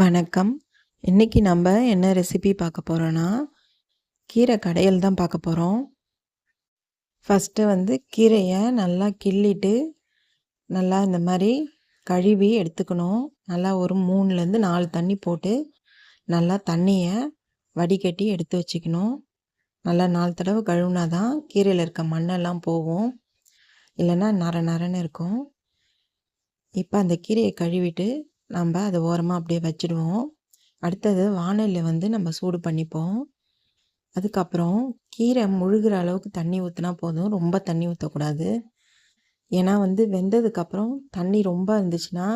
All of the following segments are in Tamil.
வணக்கம். இன்றைக்கி நம்ம என்ன ரெசிபி பார்க்க போகிறோன்னா கீரை கடையில் தான் பார்க்க போகிறோம் ஃபஸ்ட்டு வந்து கீரையை நல்லா கிள்ளிட்டு, நல்லா இந்த மாதிரி கழுவி எடுத்துக்கணும். நல்லா ஒரு 3லேருந்து 4 தண்ணி போட்டு, நல்லா தண்ணியை வடிகட்டி எடுத்து வச்சுக்கணும். நல்லா நாலு தடவை கழுவுனா தான் கீரையில் இருக்க மண்ணெல்லாம் போகும். இல்லைன்னா நர நரன்னு இருக்கும். இப்போ அந்த கீரையை கழுவிட்டு, நம்ப அதை ஓரமாக அப்படியே வச்சுடுவோம். அடுத்தது வானலில் வந்து நம்ம சூடு பண்ணிப்போம். அதுக்கப்புறம் கீரை முழுகிற அளவுக்கு தண்ணி ஊற்றினா போதும். ரொம்ப தண்ணி ஊற்றக்கூடாது ஏன்னா வந்து வெந்ததுக்கப்புறம் தண்ணி ரொம்ப இருந்துச்சுன்னா,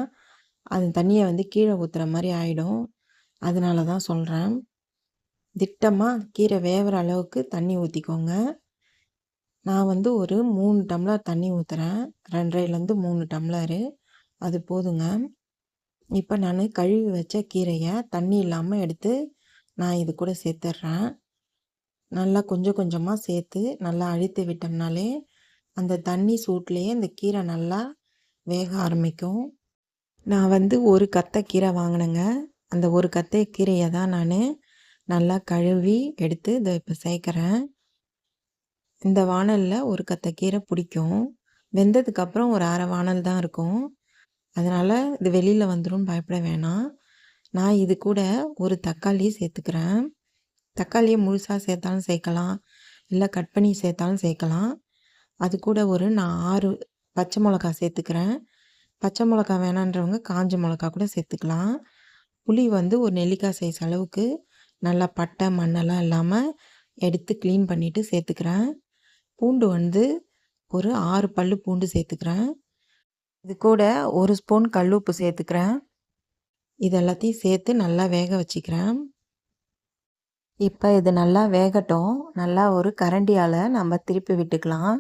அந்த தண்ணியை வந்து கீழே ஊற்றுற மாதிரி ஆகிடும் அதனால தான் சொல்கிறேன் திட்டமாக கீரை வேவுற அளவுக்கு தண்ணி ஊற்றிக்கோங்க நான் வந்து ஒரு மூணு டம்ளர் தண்ணி ஊற்றுறேன் ரெண்டரைலேருந்து மூணு டம்ளரு. அது போதுங்க. இப்போ நான் கழுவி வச்ச கீரையை தண்ணி இல்லாமல் எடுத்து, நான் இது கூட சேர்த்துட்றேன் நல்லா கொஞ்சம் கொஞ்சமாக சேர்த்து, நல்லா அழுத்தி விட்டோம்னாலே, அந்த தண்ணி சூட்லேயே இந்த கீரை நல்லா வேக ஆரம்பிக்கும். நான் வந்து ஒரு கத்தை கீரை வாங்கினேங்க அந்த ஒரு கத்தை கீரையை தான் நான் நல்லா கழுவி எடுத்து இதை இப்போ சேர்க்குறேன் இந்த வானலில் ஒரு கத்த கீரை பிடிக்கும். வெந்ததுக்கப்புறம் ஒரு 1/2 வாணல் தான் இருக்கும். அதனால் இது வெளியில் வந்துடும் பயப்பட வேணாம். நான் இது கூட ஒரு தக்காளி சேர்த்துக்கிறேன். தக்காளியை முழுசாக சேர்த்தாலும் சேர்க்கலாம். இல்லை கட் பண்ணி சேர்த்தாலும் சேர்க்கலாம். அது கூட ஒரு நான் ஆறு பச்சை மிளகா சேர்த்துக்கிறேன். பச்சை மிளகா வேணான்றவங்க காஞ்ச மிளகா கூட சேர்த்துக்கலாம். புளி வந்து ஒரு நெல்லிக்காய் சைஸ் அளவுக்கு நல்லா பட்டை, மண்ணெல்லாம் இல்லாமல் எடுத்து க்ளீன் பண்ணிவிட்டு சேர்த்துக்கிறேன். பூண்டு வந்து ஒரு ஆறு பல்லு பூண்டு சேர்த்துக்கிறேன். இது கூட ஒரு ஸ்பூன் கல் உப்பு சேர்த்துக்கிறேன். இது எல்லாத்தையும் சேர்த்து நல்லா வேக வச்சுக்கிறேன். இப்போ இது நல்லா வேகட்டும். நல்லா ஒரு கரண்டியால் நம்ம திருப்பி விட்டுக்கலாம்.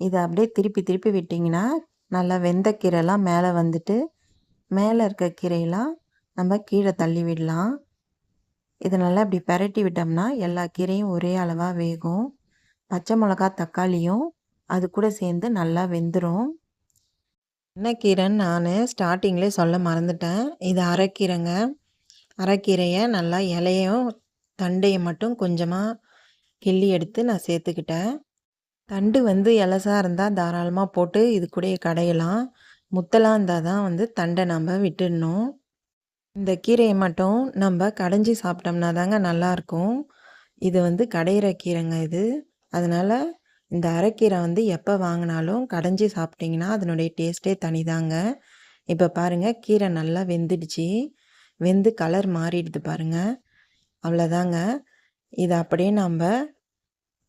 இதை அப்படியே திருப்பி திருப்பி விட்டிங்கன்னா நல்லா வெந்த கீரைலாம் மேலே வந்துட்டு, மேலே இருக்க கீரையெல்லாம் நம்ம கீழே தள்ளி விடலாம். இதை நல்லா இப்படி பரட்டி விட்டோம்னா, எல்லா கீரையும் ஒரே அளவாக வேகும். பச்சை மிளகா, தக்காளியும் அது கூட சேர்ந்து நல்லா வெந்துடும் என்ன நான் ஸ்டார்டிங்லேயே சொல்ல மறந்துட்டேன். இது அரைக்கீரைங்க. அரைக்கீரையை நல்லா இலையும், தண்டையை மட்டும் கொஞ்சமாக கிள்ளி எடுத்து நான் சேர்த்துக்கிட்டேன். தண்டு வந்து இலசாக இருந்தால் தாராளமாக போட்டு இது கூட கடையலாம். முத்தலாக இருந்தால் தான் வந்து தண்டை நம்ம விட்டுடணும். இந்த கீரையை மட்டும் நம்ம கடைஞ்சி சாப்பிட்டோம்னா தாங்க நல்லாயிருக்கும் இது வந்து கடையிற கீரைங்க இது. அதனால் இந்த அரைக்கீரை வந்து எப்போ வாங்கினாலும் கடைஞ்சி சாப்பிட்டீங்கன்னா, அதனுடைய டேஸ்ட்டே தனிதாங்க. இப்போ பாருங்கள் கீரை நல்லா வெந்துடுச்சு. வெந்து கலர் மாறிடுது பாருங்க. அவ்வளோதாங்க. இதை அப்படியே நம்ம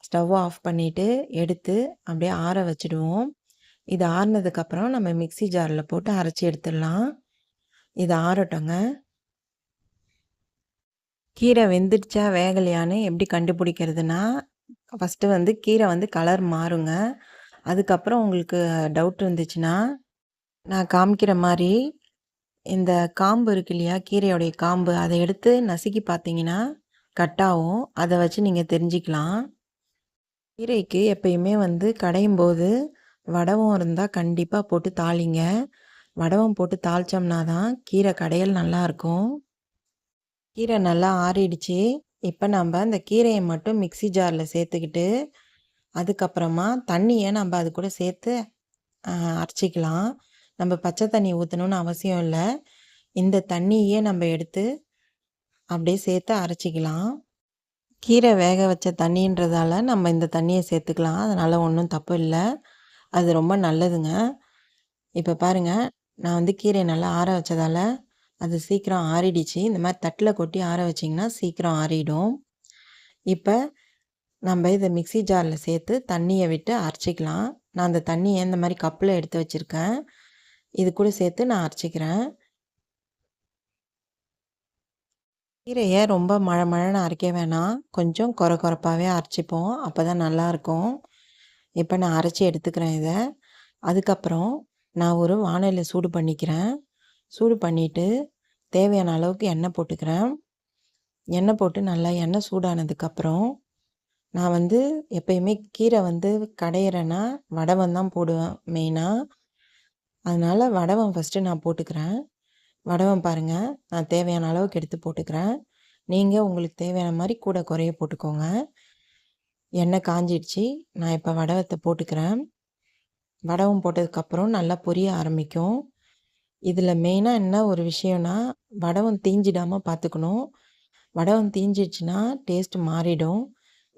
ஸ்டவ் ஆஃப் பண்ணிவிட்டு எடுத்து அப்படியே ஆற வச்சுடுவோம். இது ஆறினதுக்கப்புறம் நம்ம மிக்ஸி ஜாரில் போட்டு அரைச்சி எடுத்துடலாம். இது ஆறட்டோங்க கீரை வெந்துடுச்சா, வேகலையான்னு எப்படி கண்டுபிடிக்கிறதுனா ஃபஸ்ட்டு வந்து கீரை வந்து கலர் மாறுங்க. அதுக்கப்புறம் உங்களுக்கு டவுட் இருந்துச்சுன்னா, நான் காமிக்கிற மாதிரி இந்த காம்பு இருக்கு இல்லையா? கீரையோடைய காம்பு, அதை எடுத்து நசுக்கி பார்த்தீங்கன்னா, கட் ஆகும். வச்சு நீங்கள் தெரிஞ்சுக்கலாம். கீரைக்கு எப்பயுமே வந்து கடையும் போது வடவம் இருந்தால் கண்டிப்பாக போட்டு தாளிங்க. வடவம் போட்டு தாளிச்சோம்னா தான் கீரை கடையல் நல்லாயிருக்கும் கீரை நல்லா ஆறிடுச்சு. இப்போ நம்ப அந்த கீரையை மட்டும் மிக்ஸி ஜாரில் சேர்த்துக்கிட்டு, அதுக்கப்புறமா தண்ணியை நம்ப அது கூட சேர்த்து அரைச்சிக்கலாம். நம்ம பச்சை தண்ணி ஊற்றணும்னு அவசியம் இல்லை இந்த தண்ணியே நம்ம எடுத்து அப்படியே சேர்த்து அரைச்சிக்கலாம். கீரை வேக வச்ச தண்ணின்றதால நம்ம இந்த தண்ணியை சேர்த்துக்கலாம். அதனால் ஒன்றும் தப்பு இல்லை அது ரொம்ப நல்லதுங்க. இப்போ பாருங்கள் நான் வந்து கீரையை நல்லா ஆற வச்சதால, அது சீக்கிரம் ஆறிடுச்சு. இந்த மாதிரி தட்டில் கொட்டி ஆற வச்சிங்கன்னா சீக்கிரம் ஆறிடும். இப்போ நம்ப இதை மிக்ஸி ஜாரில் சேர்த்து தண்ணியை விட்டு அரைச்சிக்கலாம். நான் அந்த தண்ணியை இந்த மாதிரி கப்பில் எடுத்து வச்சிருக்கேன். இது கூட சேர்த்து நான் அரைச்சிக்கிறேன் கீரையை ரொம்ப மழை மழைன்னு அரைக்க வேணாம். கொஞ்சம் கொர அரைச்சிப்போம் அப்போ தான் நல்லாயிருக்கும் இப்போ நான் அரைச்சி எடுத்துக்கிறேன் இதை அதுக்கப்புறம் நான் ஒரு வாணலில சூடு பண்ணிக்கிறேன். சூடு பண்ணிவிட்டு தேவையான அளவுக்கு எண்ணெய் போட்டுக்கிறேன். எண்ணெய் போட்டு நல்லா எண்ணெய் சூடானதுக்கப்புறம், நான் வந்து எப்பயுமே கீரை வந்து கடையிறேன்னா வடவம் தான் போடுவேன் மெயினாக அதனால் வடவம் ஃபஸ்ட்டு நான் போட்டுக்கிறேன். வடவம் பாருங்கள் நான் தேவையான அளவுக்கு எடுத்து போட்டுக்கிறேன். நீங்கள் உங்களுக்கு தேவையான மாதிரி கூட குறைய போட்டுக்கோங்க. எண்ணெய் காஞ்சிடுச்சு நான் இப்போ வடவத்தை போட்டுக்கிறேன். வடவம் போட்டதுக்கப்புறம் நல்லா பொரிய ஆரம்பிக்கும். இதில் மெயினாக என்ன ஒரு விஷயம்னா வடவம் தீஞ்சிடாமல் பார்த்துக்கணும் வடவம் தீஞ்சிடுச்சுன்னா டேஸ்ட் மாறிடும்.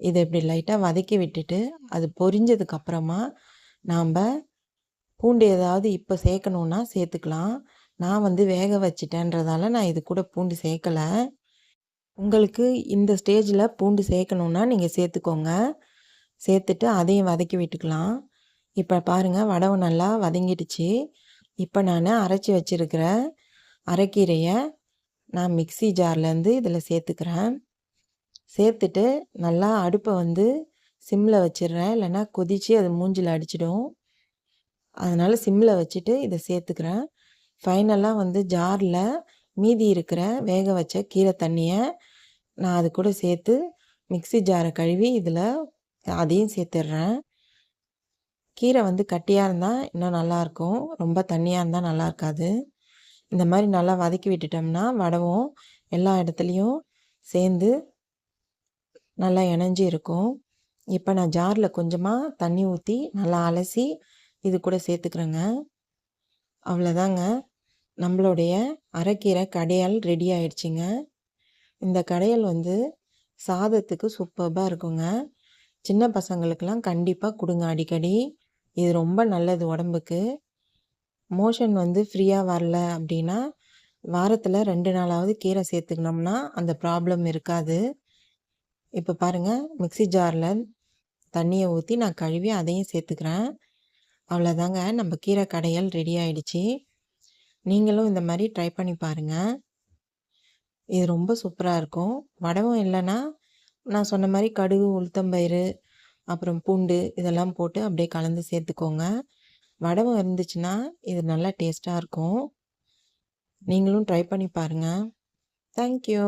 இதை இப்படி லைட்டாக வதக்கி விட்டுட்டு அது பொரிஞ்சதுக்கப்புறமா நாம் பூண்டு ஏதாவது இப்போ சேர்க்கணுன்னா சேர்த்துக்கலாம். நான் வந்து வேக வச்சிட்டேன்றதால நான் இது கூட பூண்டு சேர்க்கலை. உங்களுக்கு இந்த ஸ்டேஜில் பூண்டு சேர்க்கணுன்னா நீங்கள் சேர்த்துக்கோங்க. சேர்த்துட்டு அதையும் வதக்கி விட்டுக்கலாம். இப்போ பாருங்கள் வடவை நல்லா வதங்கிடுச்சு. இப்போ நான் அரைச்சி வச்சுருக்கிற அரைக்கீரையை நான் மிக்சி ஜார்லேருந்து இதில் சேர்த்துக்கிறேன். சேர்த்துட்டு நல்லா அடுப்பை வந்து சிம்மில் வச்சிடுறேன். இல்லைன்னா கொதித்து அது மூஞ்சில் அடிச்சிடும். அதனால் சிம்மில் வச்சுட்டு இதை சேர்த்துக்கிறேன். ஃபைனலாக வந்து ஜாரில் மீதி இருக்கிற வேக வச்ச கீரை தண்ணியை நான் அது கூட சேர்த்து மிக்சி ஜாரை கழுவி இதில் அதையும் சேர்த்துடுறேன். கீரை வந்து கட்டியாக இருந்தால் இன்னும் நல்லாயிருக்கும் ரொம்ப தண்ணியாக இருந்தால் நல்லா இருக்காது இந்த மாதிரி நல்லா வதக்கி விட்டுட்டோம்னா வடவும் எல்லா இடத்துலையும் சேர்ந்து நல்லா இணைஞ்சு இருக்கும். இப்போ நான் ஜாரில் கொஞ்சமாக தண்ணி ஊற்றி நல்லா அலசி இது கூட சேர்த்துக்கிறேங்க. அவ்வளோதாங்க நம்மளுடைய அரைக்கீரை கடையால் ரெடி ஆயிடுச்சுங்க. இந்த கடையல் வந்து சாதத்துக்கு சூப்பர்பாக இருக்குங்க. சின்ன பசங்களுக்கெல்லாம் கண்டிப்பாக கொடுங்க அடிக்கடி. இது ரொம்ப நல்லது உடம்புக்கு. மோஷன் வந்து ஃப்ரீயாக வரல அப்படின்னா வாரத்தில் ரெண்டு நாளாவது கீரை சேர்த்துக்கினோம்னா அந்த ப்ராப்ளம் இருக்காது. இப்போ பாருங்கள் மிக்சி ஜாரில் தண்ணியை ஊற்றி நான் கழுவி அதையும் சேர்த்துக்கிறேன். அவ்வளோதாங்க நம்ம கீரை கடையல் ரெடி ஆயிடுச்சு. நீங்களும் இந்த மாதிரி ட்ரை பண்ணி பாருங்கள் இது ரொம்ப சூப்பராக இருக்கும். வடவும் இல்லைன்னா நான் சொன்ன மாதிரி கடுகு உளுத்தம்பயிறு அப்புறம் பூண்டு இதெல்லாம் போட்டு அப்படியே கலந்து சேர்த்துக்கோங்க. வடவும் இருந்துச்சுன்னா இது நல்லா டேஸ்ட்டாக இருக்கும். நீங்களும் ட்ரை பண்ணி பாருங்கள் தேங்க்யூ